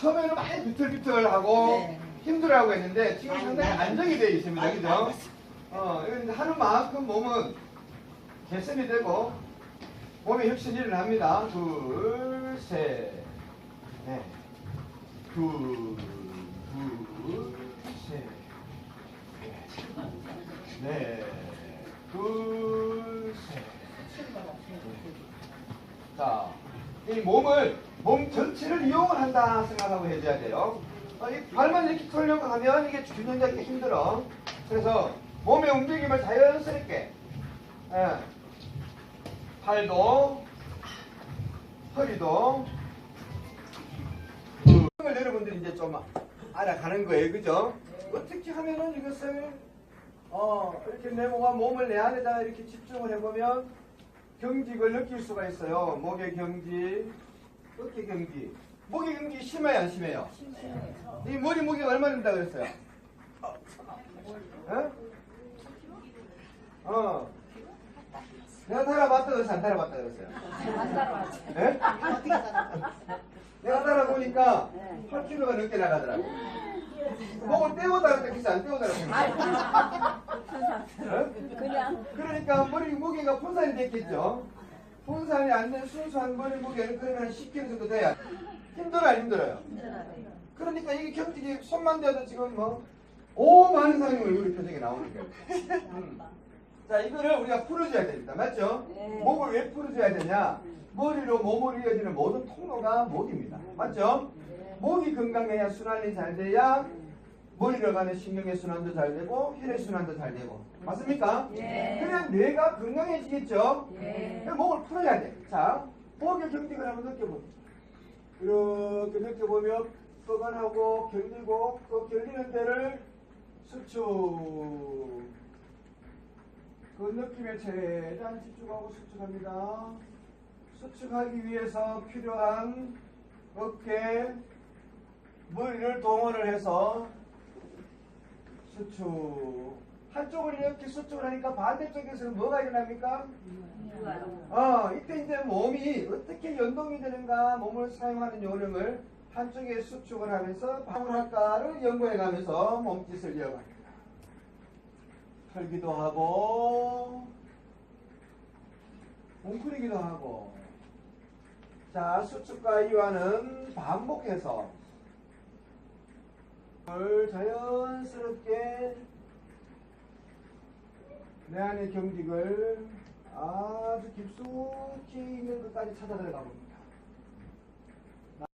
처음에는 많이 비틀비틀하고 네. 힘들어하고 했는데 지금 아니, 상당히 나- 안정이 되어 있습니다. 아니, 그죠? 나- 어, 하는 만큼 몸은 개선이 되고 몸의 혁신이 일어납니다. 둘, 셋, 넷, 둘, 둘, 셋, 넷, 넷, 둘, 셋. 자, 이 몸을 몸 전체를 이용을 한다 생각하고 해줘야 돼요. 어, 이 발만 이렇게 털려고 하면 이게 균형 잡기 힘들어. 그래서 몸의 움직임을 자연스럽게 예, 팔도 허리도 을 여러분들이 이제 좀 알아가는 거예요, 그죠? 어떻게 하면은 이것을 어, 이렇게 내 몸과 몸을 내 안에다 이렇게 집중을 해보면 경직을 느낄 수가 있어요. 목의 경직, 어깨 경직. 목의 경직이 심해요, 안 심해요? 이 머리 무게가 얼마 된다 그랬어요? 어? 어. 내가 달아봤다 그랬어요? 안 달아봤다 그랬어요? 예? 내가 달아보니까 8kg가 넘게 나가더라고. 목을 떼고 달았다 그랬어? 안 떼고 달았어? 그냥 그러니까 머리 무게가 분산이 됐겠죠. 안된 순수한 머리 무게는 그러면 한 10kg 정도 돼야 힘들어요, 안 힘들어요? 그러니까 이게 경직이 손만 대도 지금 뭐, 오 많은 사람이 얼굴이 표정이 나오는 거예요. 음. 자, 이거를 우리가 풀어줘야 됩니다. 맞죠? 네. 목을 왜 풀어줘야 되냐? 머리로 몸을 이어지는 모든 통로가 목입니다. 맞죠? 목이 건강해야 순환이 잘 돼야 머리로 가는 신경의 순환도 잘 되고 혈액 순환도 잘 되고 맞습니까? 네. 그래야 뇌가 건강해지겠죠? 네. 그래서 목을 풀어야 돼. 자, 목의 경직을 한번 느껴보세요. 이렇게 느껴보면 뻐근하고 결리고 그 결리는 데를 수축 그 느낌에 최대한 집중하고 수축합니다. 수축하기 위해서 필요한 어깨 머리를 동원을 해서 수축 한쪽을 이렇게 수축을 하니까 반대쪽에서는 뭐가 일어납니까? 어, 이때 이제 몸이 어떻게 연동이 되는가 몸을 사용하는 요령을 한쪽에 수축을 하면서 할까를 연구해 가면서 몸짓을 이어갑니다. 털기도 하고 웅크리기도 하고 자 수축과 이완은 반복해서 을 자연스럽게 내 안의 경직을 아주 깊숙이 있는 것까지 찾아 들어가 봅니다.